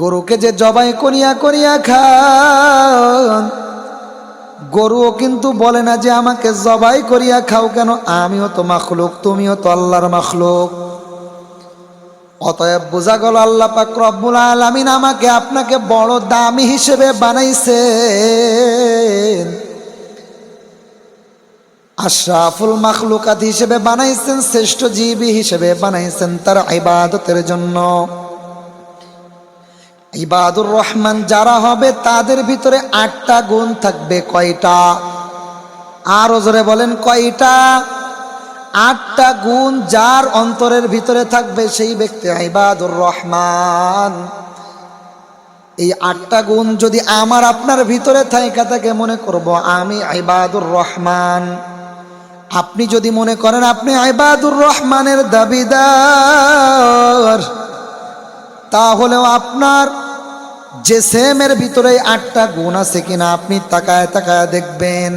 গরুকে যে জবাই করিয়া করিয়া খান, গরুও কিন্তু বলে না যে আমাকে জবাই করিয়া খাও কেন? আমিও তো মাখলুক, তুমিও তো আল্লাহর মাখলুক। অতএব বোঝা গেল আল্লাহ পাক রব্বুল আলামিন আমাকে আপনাকে বড় দামি হিসেবে বানাইছেন। আশরাফুল মাখলুকাত হিসেবে বানাইছেন, শ্রেষ্ঠ জীবী হিসেবে বানাইছেন তার ইবাদতের জন্য। ইবাদুর রহমান যারা হবে, তাদের ভিতরে আটটা গুণ থাকবে। কয়টা? আরও জোরে বলেন, কয়টা? আটটা গুণ যার অন্তরের ভিতরে থাকবে সেই ব্যক্তি ইবাদুর রহমান। এই আটটা গুণ যদি আমার আপনার ভিতরে থাকে তাকে মনে করব আমি ইবাদুর রহমান। আপনি যদি মনে করেন আপনি ইবাদুর রহমানের দাবিদার, তাহলেও আপনার যে সেমের ভিতরে আটটা গুণ আছে কিনা আপনি তাকায় তাকায় দেখবেন।